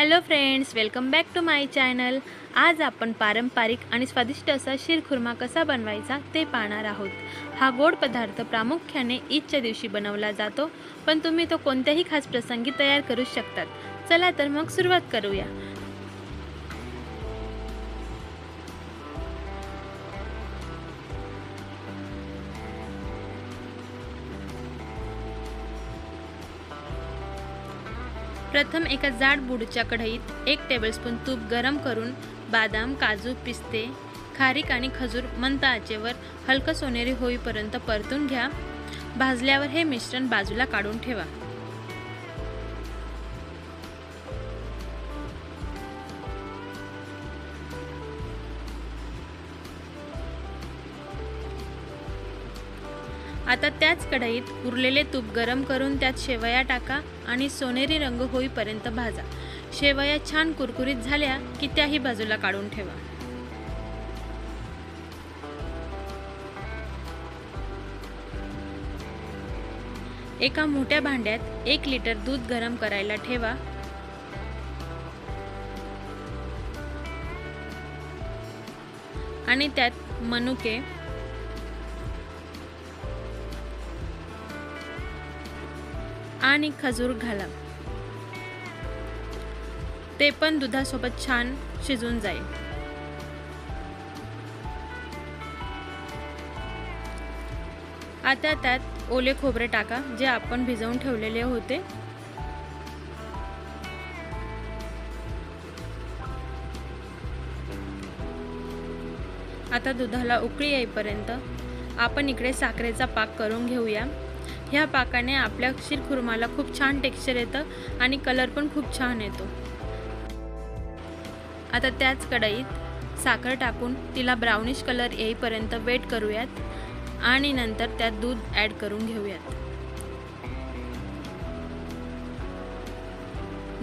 Hello friends welcome back to my channel आज आपण पारंपरिक आणि स्वादिष्ट असा शिरखुर्मा कसा बनवायचा ते पाहणार आहोत. हा गोड पदार्थ प्रामुख्याने ईदच्या दिवशी बनवला जातो पण तुम्ही तो कोणत्याही खास प्रसंगी तयार करू शकतात. चला तर मग सुरुवात करूया. प्रथम एका जाड बुडच्या कढईत एक टेबलस्पून तूप गरम करून बदाम काजू पिस्ते खारीक आणि खजूर मंद आचेवर हलकं सोनेरी होईपर्यंत परतून घ्या. भाजल्यावर हे मिश्रण बाजूला काढून ठेवा. आता त्याच कढईत उरलेले तूप गरम करून त्यात शेवया टाका आणि सोनेरी रंग होईपर्यंत भाजा. शेवया छान कुरकुरीत झाल्या की त्याही बाजूला काढून ठेवा. एका मोठ्या भांड्यात एक लिटर दूध गरम करायला ठेवा. आणि त्यात मनुके आणि खजूर घाला ते पण दुधासोबत छान शिजून जाईल. आता त्यात ओले खोबरे टाका जे आपण भिजवून ठेवलेले होते. आता दुधाला उकळी येईपर्यंत आपण इकडे साखरेचा पाक करून घेऊया. ह्या पाकाने आपल्या शिरखुर्माला खूप छान टेक्स्चर येतं आणि कलर पण खूप छान येतो. आता त्याच कढईत साखर टाकून तिला ब्राउनिश कलर येईपर्यंत वेट करूयात आणि नंतर त्यात दूध ॲड करून घेऊयात.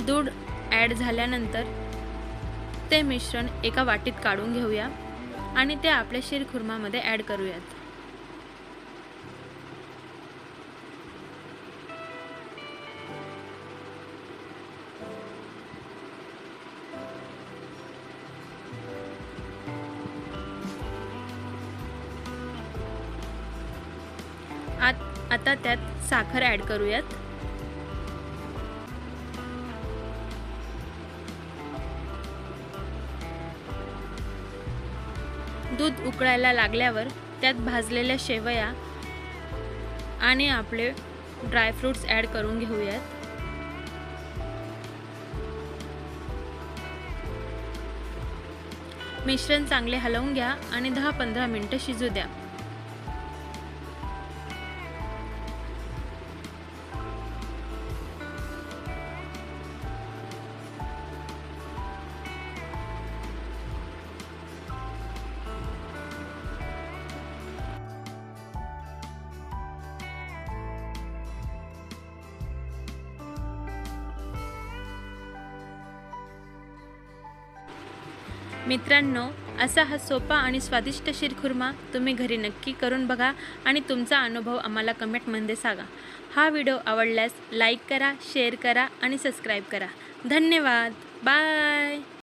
दूध ॲड झाल्यानंतर ते मिश्रण एका वाटीत काढून घेऊया आणि ते आपल्या शिरखुर्मामध्ये ॲड करूयात. आत आता त्यात साखर ॲड करूयात. दूध उकळायला लागल्यावर त्यात भाजलेल्या शेवया आणि आपले ड्रायफ्रूट्स ॲड करून घेऊयात. मिश्रण चांगले हलवून घ्या आणि दहा पंधरा मिनटं शिजू द्या. मित्रांनो असा हा सोपा आणि स्वादिष्ट शिरखुर्मा तुम्ही घरी नक्की करून बघा आणि तुमचा अनुभव आम्हाला कमेंटमध्ये सांगा. हा व्हिडिओ आवडल्यास लाईक करा शेअर करा आणि सबस्क्राईब करा. धन्यवाद. बाय.